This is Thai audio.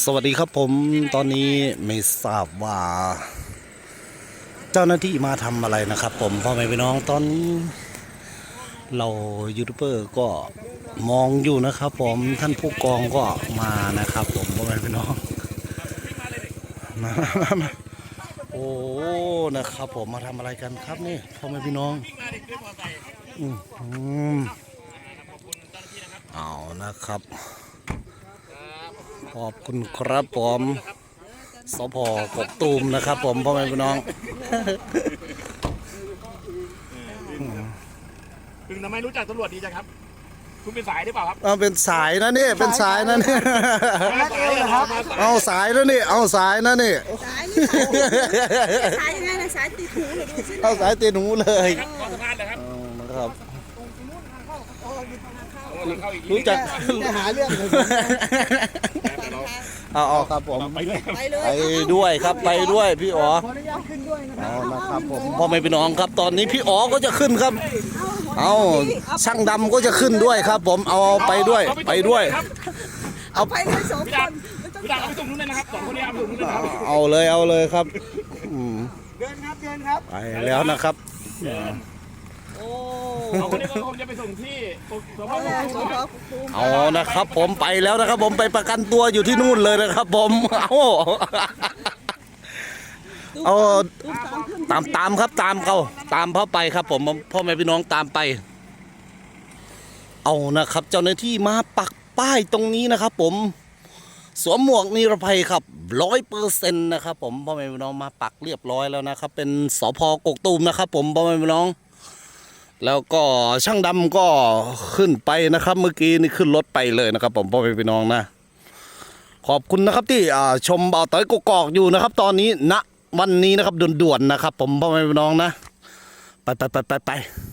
สวัสดีครับผมตอนนี้ไม่ทราบว่า เจ้าหน้าที่มาทำอะไรนะครับ ผมพ่อแม่พี่น้องตอนนี้ เรายูทูบเบอร์ก็มองอยู่นะครับ ผมท่านผู้กองก็มานะครับ ผมพ่อแม่พี่น้องมามามาโอ้นะครับ ผมมาทำอะไรกันครับนี่พ่อแม่พี่น้องอืมอืมเอานะครับ ขอบคุณครับผมสพกกตูมนะครับ ผมพ่อแม่พี่น้องถึงทำไมรู้จักตำรวจดีจังครับ คุณเป็นสายหรือเปล่าครับเอาเป็นสายนะนี่เป็นสายนะนี่มาสายเอครับมาสายเอาสายนะนี่เอาสายนะนี่สายนี่สายยังไงนะสายติดหูเลยดูสิเอาสายตีนหูเลยรับขอสะพานเลยครับเอานะครับเข้าอีกรู้จักจะหาเรื่องเลย เอาเอาครับผมไปเลยไปเลยไปด้วยครับไปด้วยพี่อ๋อขออนุญาตขึ้นด้วยนะครัเอานะครับผมพ่อแม่พี่น้องครับ ตอนนี้พี่อ๋อก็จะขึ้นครับ เอาช่างดำก็จะขึ้นด้วยครับ ผมเอาไปด้วยไปด้วย ครับเอาไปเลยสองคนพี่ดาเอาไปส่งนู้นเลยนะครับสองคนนี้เอาไปส่งนู้นเลยนะครับเอาเลยเอาเลยครับอืมเดินครับเดินครับไปแล้วนะครับ โอ้ สองคนนี้ก็คงจะไปส่งที่สพเอาแล้กตูมสครับเอานะครับ ผมไปแล้วนะครับ ผมไปประกันตัวอยู่ที่นู่นเลยนะครับ ผมเอาเอาตุ้มตามตามตามครับตามเขาตามเขาไปครับ ผมพ่อแม่พี่น้องตามไป เอานะครับ เจ้าหน้าที่มาปักป้ายตรงนี้นะครับ ผมสวมหมวกนิรภัยครับร้อยเปอร์เซ็นต์นะครับ ผมพ่อแม่พี่น้องมาปักเรียบร้อยแล้วนะครับ เป็นสพกกตูมนะครับ ผมพ่อแม่พี่น้อง แล้วก็ช่างดำก็ขึ้นไปนะครับ เมื่อกี้นี่ขึ้นรถไปเลยนะครับ ผมพ่อแม่พี่น้องนะ ขอบคุณนะครับที่อ่าชมเบาต้อยกกอกอยู่นะครับ ตอนนี้ณวันนี้นะครับด่วนๆนะครับ ผมพ่อแม่พี่น้องนะ ไปไปไปไปไป